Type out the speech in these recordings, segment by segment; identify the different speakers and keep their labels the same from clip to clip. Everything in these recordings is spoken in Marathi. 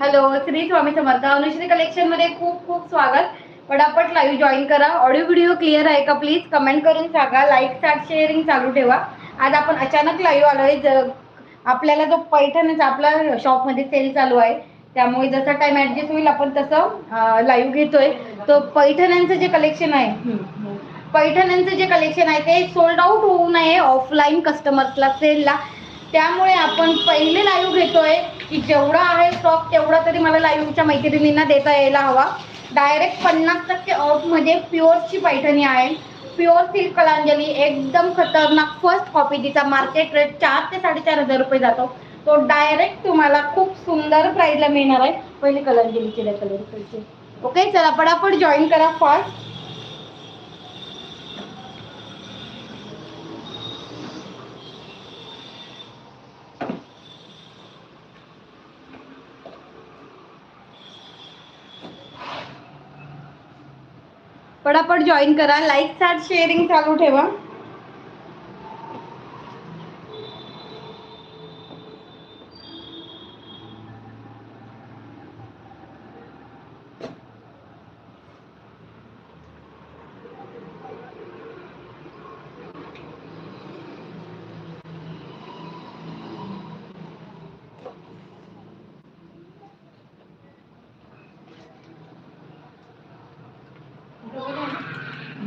Speaker 1: हॅलो श्री स्वामी समर्थ. अनुश्री कलेक्शनमध्ये खूप खूप स्वागत. पटापट लाईव्ह जॉईन करा. ऑडिओ व्हिडिओ क्लिअर आहे का प्लीज कमेंट करून सांगा. लाईक स्टार्ट शेअरिंग चालू ठेवा. आज आपण अचानक लाईव्ह आलोय. आपल्याला जो पैठणच आपला शॉपमध्ये सेल चालू आहे त्यामुळे जसा टाइम ऍडजस्ट होईल आपण तसं लाईव्ह घेतोय. तो पैठण्यांचं जे कलेक्शन आहे पैठण्यांचं जे कलेक्शन आहे ते सोल्ड आउट होऊ नये ऑफलाईन कस्टमर्सला सेलला त्यामुळे आपण पहिले लाईव्ह घेतोय की जेवढा आहे स्टॉक तेवढा तरी मला लाईव्हच्या मैत्रिणींना देता यायला हवा. डायरेक्ट पन्नास टक्के ऑफमध्ये म्हणजे प्युअरची पैठणी आहे. प्युअर सिल्क कलांजली एकदम खतरनाक फर्स्ट कॉपी तिचा मार्केट रेट चार ते साडेचार हजार रुपये जातो. तो डायरेक्ट तुम्हाला खूप सुंदर प्राईजला मिळणार आहे. पहिले कलांजलीचे कलर पैसे ओके चला पटापट जॉईन करा फर्स्ट पटापट जॉईन करा. लाईक स्टार्ट शेअरिंग चालू ठेवा.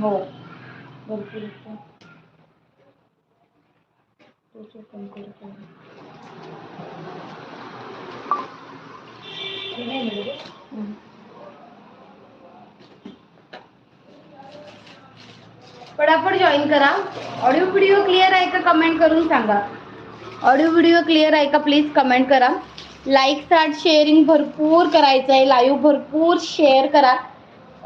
Speaker 1: हो. भरपूर इच्छा. तोच करतो. पटापट जॉईन करा. ऑडिओ व्हिडिओ क्लिअर आहे का कमेंट करून सांगा. ऑडिओ व्हिडिओ क्लिअर आहे का प्लीज कमेंट करा. लाईक स्टार्ट शेअरिंग भरपूर करायचं आहे लाईव्ह भरपूर शेअर करा.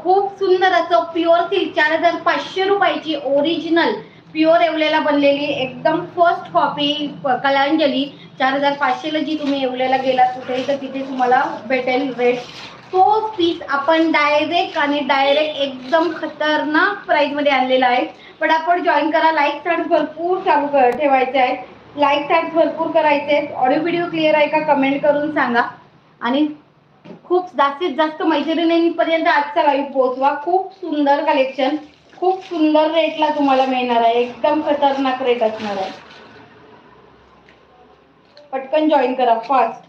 Speaker 1: खूप सुंदर असं प्युअर सिल्क चार हजार पाचशे रुपयाची ओरिजिनल प्युअर एवलेला बनलेली एकदम फर्स्ट कॉपी कलांजली. चार हजार पाचशेला जी तुम्ही येवलेला गेलात कुठेही तर तिथे तुम्हाला भेटेल रेट तो पीस आपण डायरेक्ट आणि डायरेक्ट एकदम खतरनाक प्राईजमध्ये आणलेला आहे. पटापट जॉईन करा. लाईक स्टार्ट भरपूर चालू ठेवायचे आहे लाईक चार्ट भरपूर करायचे आहेत. ऑडिओ व्हिडिओ क्लिअर आहे का? कमेंट करून सांगा. आणि खूप जास्तीत जास्त मैत्रिणींपर्यंत आजचा लाईव्ह पोहोचवा. खूप सुंदर कलेक्शन खूप सुंदर रेटला तुम्हाला मिळणार आहे. एकदम खतरनाक रेट असणार आहे. पटकन जॉईन करा फास्ट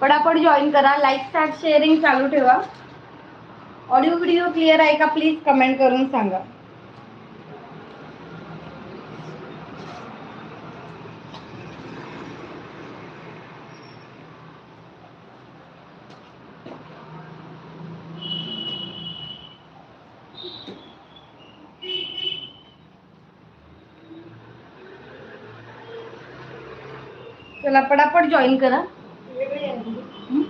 Speaker 1: पटापट जॉईन करा. लाईक स्टार्ट शेअरिंग चालू ठेवा. ऑडिओ व्हिडिओ क्लिअर आहे का? प्लीज कमेंट करून सांगा. चला पटापट जॉईन करा हं?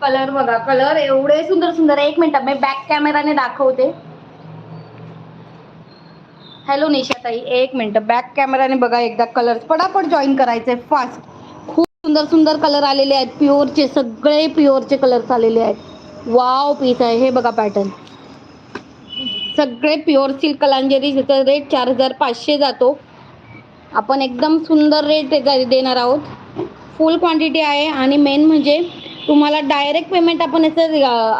Speaker 1: कलर बघा कलर एवढे सुंदर सुंदर एक मिनिट मी बॅक कॅमेराने दाखवते. हॅलो निशाताई एक मिनिट. बॅक कॅमेराने बघा एकदा कलर पटापट जॉईन करायचे फास्ट खूप सुंदर सुंदर कलर आलेले आहेत. प्युअरचे सगळे प्युअरचे कलर्स आलेले आहेत. वाव पीस आहे. हे बघा पॅटर्न सगळे प्युअर सिल्क कलांजरी ज्याचा रेट चार हजार पाचशे जातो. आपण एकदम सुंदर रेट देणार आहोत. फुल क्वांटिटी आहे आणि मेन म्हणजे तुम्हाला डायरेक्ट पेमेंट आपण याचं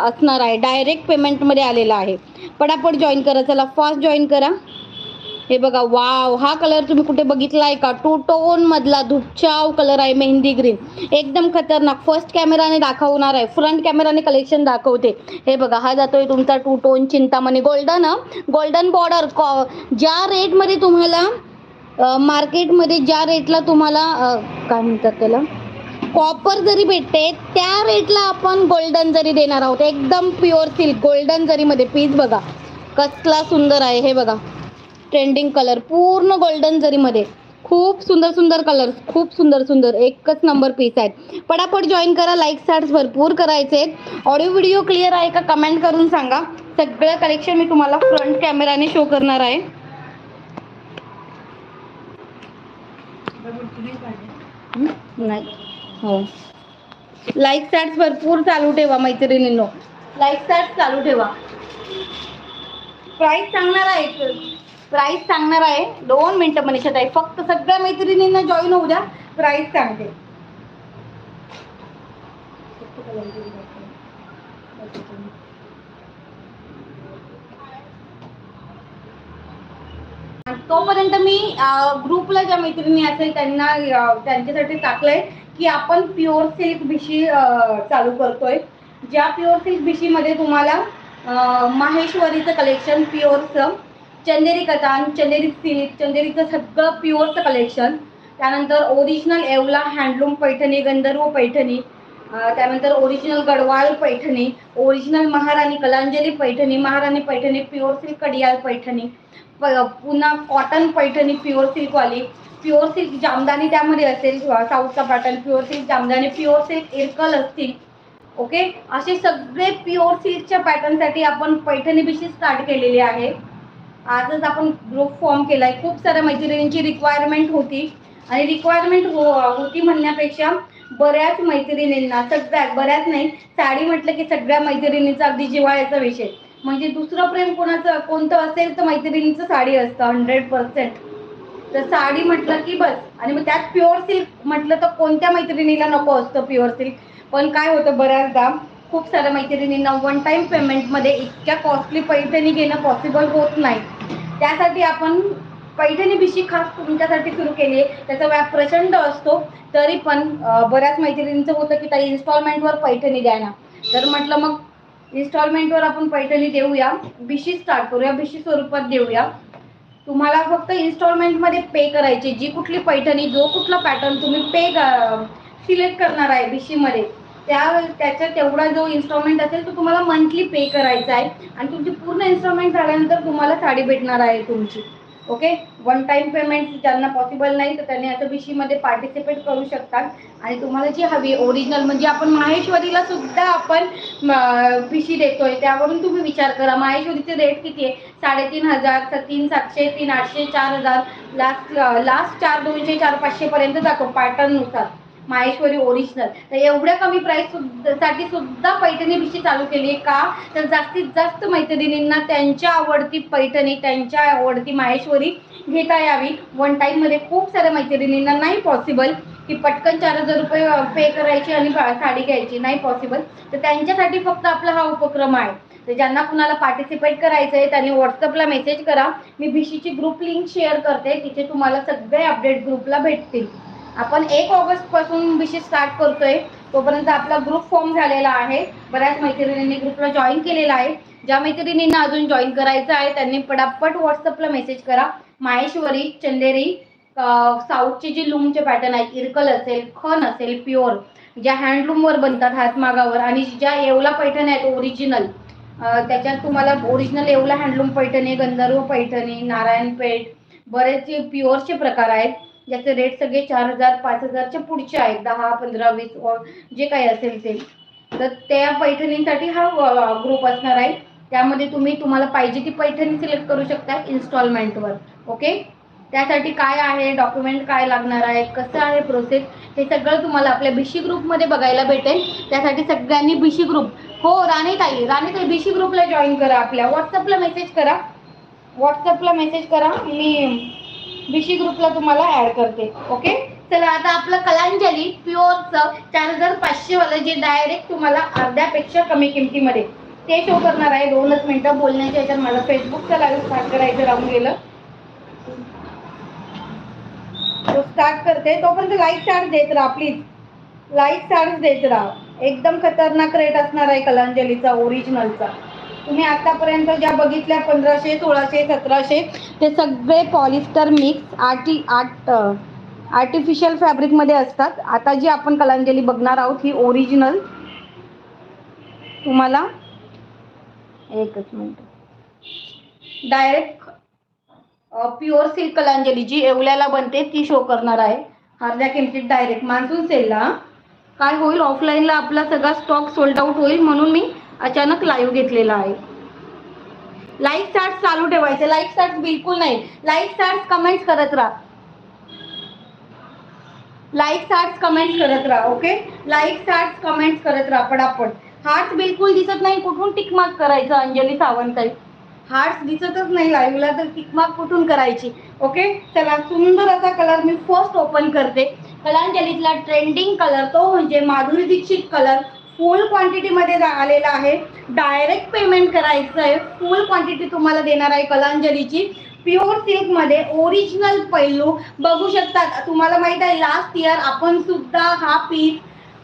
Speaker 1: असणार आहे. डायरेक्ट पेमेंटमध्ये आलेला आहे. पटापट जॉईन करा. चला फास्ट जॉईन करा. हे बघा वाव हा कलर तुम्ही कुठे बघितला आहे का? टू टोन मधला धुपचाव कलर आहे मेहंदी ग्रीन एकदम खतरनाक. फर्स्ट कॅमेराने दाखवणार आहे. फ्रंट कॅमेराने कलेक्शन दाखवते. हे बघा हा जातोय तुमचा two tone Chintamani. Golden golden border ज्या रेटमध्ये तुम्हाला मार्केटमध्ये ज्या रेटला तुम्हाला काय म्हणतात त्याला कॉपर जरी भेटते त्या रेटला आपण गोल्डन जरी देणार आहोत एकदम प्युअर सिल्क गोल्डन जरीमध्ये पीस बघा कसला सुंदर आहे हे बघा ट्रेंडिंग कलर पूर्ण गोल्डन जरीमध्ये खूप सुंदर सुंदर कलर खूप सुंदर सुंदर एकच नंबर पीस आहेत. पटापट जॉईन करा लाईक स्टार्ट भरपूर करायचे. आहेत ऑडिओ व्हिडिओ क्लिअर आहे का? कमेंट करून सांगा. सगळं कलेक्शन मी तुम्हाला फ्रंट कॅमेराने शो करणार आहे हं? नाही. हो. लाईक स्टार्ट भरपूर चालू ठेवा मैत्रिणींनो. लाईक स्टार्ट चालू ठेवा. प्राईस सांगणार आहे. प्राईस सांगणार आहे. दोन मिनटं मनीषा ताई. फक्त सगळ्या मैत्रिणींना जॉईन होऊ द्या. प्राईस सांगते. तोपर्यंत मी ग्रुपला ज्या मैत्रिणी असेल त्यांना त्यांच्यासाठी टाकलंय की आपण प्युअर सिल्क भिशी चालू करतोय. ज्या प्युअर सिल्क भिशीमध्ये तुम्हाला माहेश्वरीचं कलेक्शन प्युअरचं चंदेरी कतान चंदेरी सिल्क चंदेरीचं सगळं प्युअरचं कलेक्शन त्यानंतर ओरिजिनल एवला हँडलूम पैठणी गंधर्व पैठणी त्यानंतर original Gadwal Paithani original Maharani Kalanjali Paithani Maharani Paithani pure silk Kadiyal Paithani पुन्हा कॉटन पैठणी प्युअर सिल्कवाली प्युअर सिल्क जामदानी त्यामध्ये असेल साऊथचा pattern pure silk Jamdani pure silk Irkal असतील. ओके असे सगळे प्युअर सिल्कच्या पॅटर्नसाठी आपण पैठणी बिशी स्टार्ट केलेली आहे. आजच आपण ग्रुप फॉर्म केला आहे खूप साऱ्या मैत्रिणींची रिक्वायरमेंट होती. आणि रिक्वायरमेंट हो होती म्हणण्यापेक्षा बऱ्याच मैत्रिणींना सगळ्या बऱ्याच नाही साडी म्हटलं की सगळ्या मैत्रिणींचा अगदी जिव्हाळ्याचा विषय. म्हणजे दुसरं प्रेम कोणाचं कोणतं असेल तर मैत्रिणीचं साडी असतं हंड्रेड पर्सेंट तर साडी म्हटलं की बस. आणि मग त्यात प्युअर सिल्क म्हटलं तर कोणत्या मैत्रिणीला नको असतं प्युअर सिल्क पण काय होतं बऱ्याचदा खूप साऱ्या मैत्रिणींना वन टाईम पेमेंटमध्ये इतक्या कॉस्टली पैठणी घेणं पॉसिबल होत नाही. त्यासाठी आपण पैठणी बिशी खास तुमच्यासाठी सुरू केली आहे त्याचा व्याप प्रचंड असतो. तरी पण बऱ्याच मैत्रिणींचं होतं की ताई इन्स्टॉलमेंटवर पैठणी द्या ना. तर म्हटलं मग इन्स्टॉलमेंटवर आपण पैठणी देऊया. बिशी स्टार्ट करूया. बिशी स्वरूपात देऊया. तुम्हाला फक्त इन्स्टॉलमेंटमध्ये पे करायची. जी कुठली पैठणी जो कुठला पॅटर्न तुम्ही पे सिलेक्ट करणार आहे बिशीमध्ये त्या त्याचा तेवढा जो इन्स्टॉलमेंट असेल तो तुम्हाला मंथली पे करायचा आहे. आणि तुमची पूर्ण इन्स्टॉलमेंट झाल्यानंतर तुम्हाला साडी भेटणार आहे तुमची. ओके वन टाइम पेमेंट ज्यांना पॉसिबल नाही तर त्यांनी असं बिशीमध्ये पार्टिसिपेट करू शकतात. आणि तुम्हाला जी हवी ओरिजिनल म्हणजे आपण माहेश्वरीला सुद्धा आपण पिशी देतोय. त्यावरून तुम्ही विचार करा माहेश्वरीचे रेट किती आहे? साडेतीन हजार तीन सातशे तीन आठशे चार हजार. लास्ट लास्ट चार दोनशे चार पाचशे पर्यंत जातो पॅटर्ननुसार माहेश्वरी ओरिजिनल तर एवढ्या कमी प्राईससाठी सुद्धा पैठणी बिशी चालू केली आहे का? तर जास्तीत जास्त मैत्रिणींना त्यांच्या आवडती पैठणी त्यांच्या आवडती माहेश्वरी घेता यावी. वन टाईममध्ये खूप साऱ्या मैत्रिणींना नाही पॉसिबल की पटकन चार हजार रुपये पे करायची आणि साडी घ्यायची. नाही पॉसिबल तर त्यांच्यासाठी फक्त आपला हा उपक्रम आहे. तर ज्यांना कुणाला पार्टिसिपेट करायचं आहे त्यांनी व्हॉट्सअपला मेसेज करा. मी भिशीची ग्रुप लिंक शेअर करते. तिथे तुम्हाला सगळे अपडेट ग्रुपला भेटतील. आपण एक ऑगस्टपासून विशेष स्टार्ट करतोय. तोपर्यंत आपला ग्रुप फॉर्म झालेला आहे. बऱ्याच मैत्रिणींनी ग्रुपला जॉईन केलेला आहे. ज्या मैत्रिणींना अजून जॉईन करायचं आहे त्यांनी पटापट व्हॉट्सअपला मेसेज करा. माहेश्वरी चंदेरी साऊथचे जे लूमचे पॅटर्न आहेत इरकल असेल खन असेल प्युअर ज्या हँडलूमवर बनतात हातमागावर आणि ज्या येवला पैठण आहेत ओरिजिनल त्याच्यात तुम्हाला ओरिजिनल येवला हँडलूम पैठणी गंधर्व पैठणी नारायणपेठ बरेचसे प्युअरचे प्रकार आहेत. ज्याचे रेट सगळे चार हजार पाच हजारच्या पुढचे आहेत. दहा पंधरा वीस जे काही असेल ते. तर त्या पैठणींसाठी हा ग्रुप असणार आहे. त्यामध्ये तुम्ही तुम्हाला पाहिजे ती पैठणी सिलेक्ट करू शकता इन्स्टॉलमेंटवर ओके त्यासाठी काय आहे डॉक्युमेंट काय लागणार आहे कसं आहे प्रोसेस हे सगळं तुम्हाला आपल्या बिशी ग्रुपमध्ये बघायला भेटेल. त्यासाठी सगळ्यांनी बिशी ग्रुप हो राणीताई राणीताई बीशी ग्रुपला जॉईन करा आपल्या. व्हॉट्सअपला मेसेज करा. व्हॉट्सअपला मेसेज करा. मी विशी ग्रुपला तुम्हाला ऍड करते ओके चला आता आपलं कलांजली प्युअरचं चार हजार पाचशे वालं जे डायरेक्ट तुम्हाला अर्ध्यापेक्षा कमी किमतीमध्ये. ते शो करणार आहे दोनच मिनिटं बोलण्याच्या याच्यात मला फेसबुकचा लाईव्ह स्टार्ट करायचं राहून गेलं. तो स्टार्ट करते तोपर्यंत लाईक चार्ज देत राहा प्लीज लाईक चार्ज देत राहा. एकदम खतरनाक रेट असणार आहे कलांजलीचा ओरिजिनलचा तुम्ही आतापर्यंत ज्या बघितल्या पंधराशे सोळाशे सतराशे ते सगळे पॉलिस्टर मिक्स आर्टी आर्ट आर्टिफिशियल फॅब्रिकमध्ये असतात. आता जी आपण कलांजली बघणार आहोत ही ओरिजिनल तुम्हाला एकच minute. Direct pure silk Kalanjali जी येवल्याला बनते ती शो करणार आहे. अर्ध्या किमतीत डायरेक्ट मान्सून सेलला. काय होईल? ऑफलाईनला आपला सगळा स्टॉक सोल्ड आउट होईल. म्हणून मी अचानक लाईव्ह घेतलेला आहे. लाईक स्टार्ट चालू ठेवायचे. लाईक स्टार्ट बिलकुल नाही. लाईक स्टार्ट कमेंट्स करत राहा. लाईक स्टार्ट कमेंट्स करत राहा ओके लाईक स्टार्ट कमेंट्स करत राहा पडापड हार्ट बिलकुल दिसत नाही. कुठून टिकमार्क करायचं अंजली सावंत हार्ट्स दिसतच नाही लाईव्हला तर टिकमार्क कुठून करायची? ओके चला सुंदर असा कलर मी फर्स्ट ओपन करते. कलांजलीतला ट्रेंडिंग कलर तो म्हणजे माधुरी दीक्षित कलर फुल क्वांटिटीमध्ये आलेला आहे. डायरेक्ट पेमेंट करायचं आहे. फुल क्वांटिटी तुम्हाला देणार आहे कलांजलीची. प्युअर सिल्कमध्ये ओरिजिनल पैलू. बघू शकतात तुम्हाला माहीत आहे लास्ट इयर आपण सुद्धा हा पीस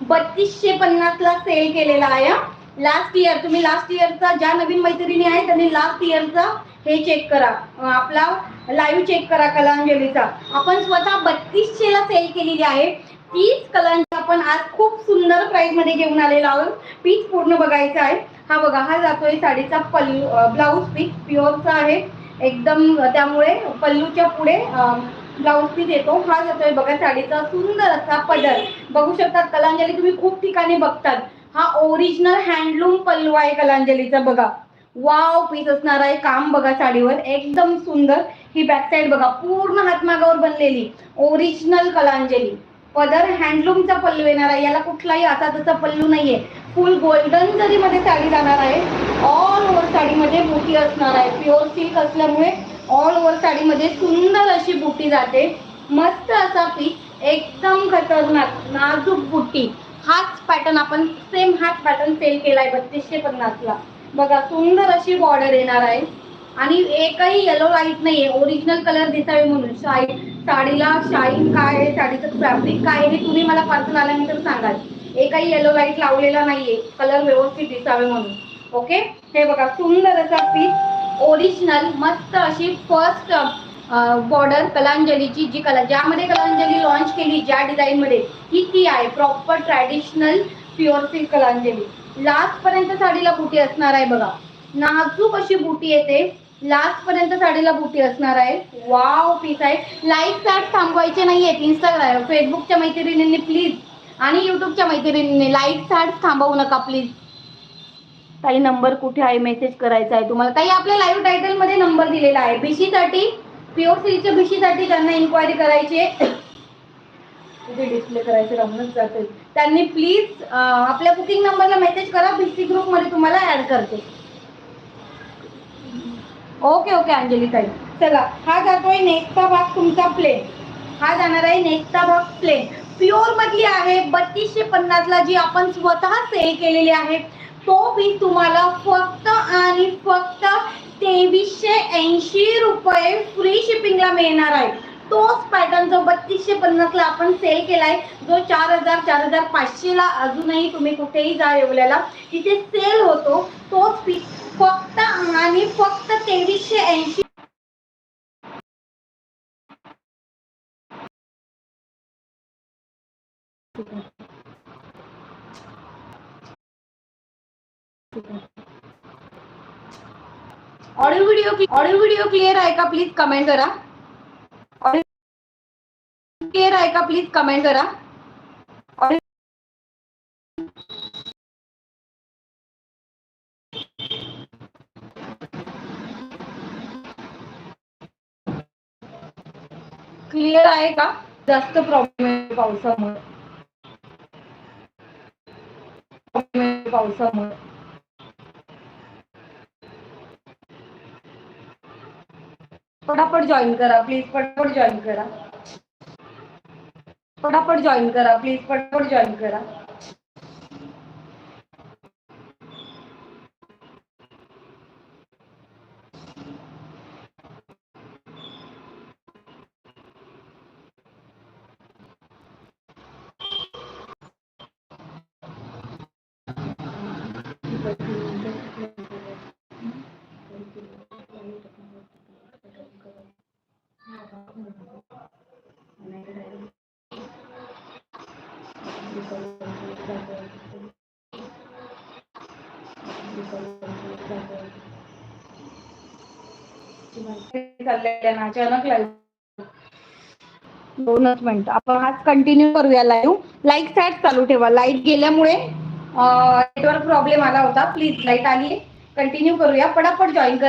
Speaker 1: बत्तीसशे पन्नासला सेल केलेला आहे. लास्ट इयर तुम्ही लास्ट इयरचा ज्या नवीन मैत्रिणी आहे त्यांनी लास्ट इयरचा हे चेक करा. आपला लाईव्ह चेक करा कलांजलीचा. आपण स्वतः बत्तीसशेला सेल केलेली आहे. तीच कलांची आपण आज खूप सुंदर प्राईजमध्ये घेऊन आलेलो आहोत. पीच पूर्ण बघायचा आहे. हा बघा हा जातोय साडीचा पल्लू ब्लाऊज पीस प्युअरचा आहे. एकदम त्यामुळे पल्लूच्या पुढे ब्लाऊज पीस येतो. हा जातोय बघा साडीचा सुंदर असा पदर. बघू शकतात कलांजली तुम्ही खूप ठिकाणी बघतात. हा ओरिजिनल हँडलूम पल्लू आहे कलांजलीचा बघा. वाव पीस असणार आहे. काम बघा साडीवर. एकदम सुंदर. ही बॅक साईड बघा पूर्ण हातमागावर बनलेली. ओरिजिनल कलांजली. पदर हँडलूमचा पल्लू येणार आहे. याला कुठलाही असा तसा पल्लू नाहीये. फुल गोल्डन जरी मध्ये साडी जाणार आहे ऑल ओव्हर साडीमध्ये बुटी असणार आहे. प्युअर सिल्क असल्यामुळे ऑल ओव्हर साडीमध्ये सुंदर अशी बुटी जाते. मस्त असा पीस एकदम खतरनाक नाजूक बुट्टी हाच पॅटर्न आपण सेम हाच पॅटर्न सेल केलाय बत्तीसशे पन्नासला. बघा सुंदर अशी बॉर्डर येणार आहे. आणि एकही येलो लाइट नाहीये. ओरिजिनल कलर दिसावे म्हणून. शाई साडीला शाईन काय आहे? साडीचं फॅब्रिक काय आहे? हे तुम्ही मला पर्सन आल्यानंतर सांगाल. एकही येलो लाइट लावलेला नाहीये. कलर व्यवस्थित दिसावे म्हणून. ओके हे बघा सुंदर असा पीस ओरिजिनल मस्त अशी फर्स्ट बॉर्डर कलांजलीची जी कला ज्यामध्ये कलांजली लॉन्च केली ज्या डिझाईनमध्ये ही ती आहे. Proper traditional pure silk Kalanjali. लास्टपर्यंत साडीला बुटी असणार आहे बघा. नाजूक अशी बुटी येते. लास्ट पर्यंत साडीला बुटी असणार आहे. वाव पीस आहे. लाईक चार्ट थांबवायचे नाहीयेत इंस्टाग्राम फेसबुकच्या मैत्रिणींनी प्लीज आणि युट्यूबच्या मैत्रिणींनी लाईक चार्ट थांबवू नका प्लीज ताई नंबर कुठे आहे? मेसेज करायचा आहे तुम्हाला. ताई आपल्या लाईव्ह टायटलमध्ये नंबर दिलेला आहे. BC साठी प्युअर सिल्कच्या BC साठी ज्यांना इन्क्वायरी करायची आहे. डिस्प्ले करायचे राहूनच जाते त्यांनी प्लीज आपल्या बुकिंग नंबरला मेसेज करा. बीसी ग्रुपमध्ये तुम्हाला ऍड करते. ओके ओके अंजली ताई चला हा जातोय नेक्स्टचा भाग तुमचा प्लेन हा जाणार आहे नेक्स्टचा भाग प्लेन प्युअर मधली आहे बत्तीसशे पन्नास ला जी आपण स्वतः सेल केलेली आहे तो पीस तुम्हाला फक्त आणि फक्त तेवीसशे ऐंशी रुपये फ्री शिपिंगला मिळणार आहे. तोच पॅटर्न जो बत्तीसशे पन्नास ला आपण सेल केलाय जो चार हजार चार हजार पाचशे ला अजूनही तुम्ही कुठेही जा येवल्याला तिथे सेल होतो तोच पीस फक्त आणि फक्त तेवीसशे ऐंशी. Audio video audio video clear आहे का? प्लीज कमेंट करा ऑडिओ क्लिअर आहे का? प्लीज कमेंट करा क्लिअर आहे का? जास्त प्रॉब्लेम आहे पावसामुळे. पावसामुळे. पटापट जॉईन करा प्लीज पटापट जॉईन करा. पटापट जॉईन करा प्लीज पटापट जॉईन करा. चाललेल्या ना अचानक लाईव्ह दोनच मिनिट. आपण आज कंटिन्यू करूया लाईव्ह लाइट सॅट चालू ठेवा. लाइट गेल्यामुळे नेटवर्क प्रॉब्लेम आला होता. प्लीज लाइट आली कंटिन्यू करूया. पटापट जॉईन कर.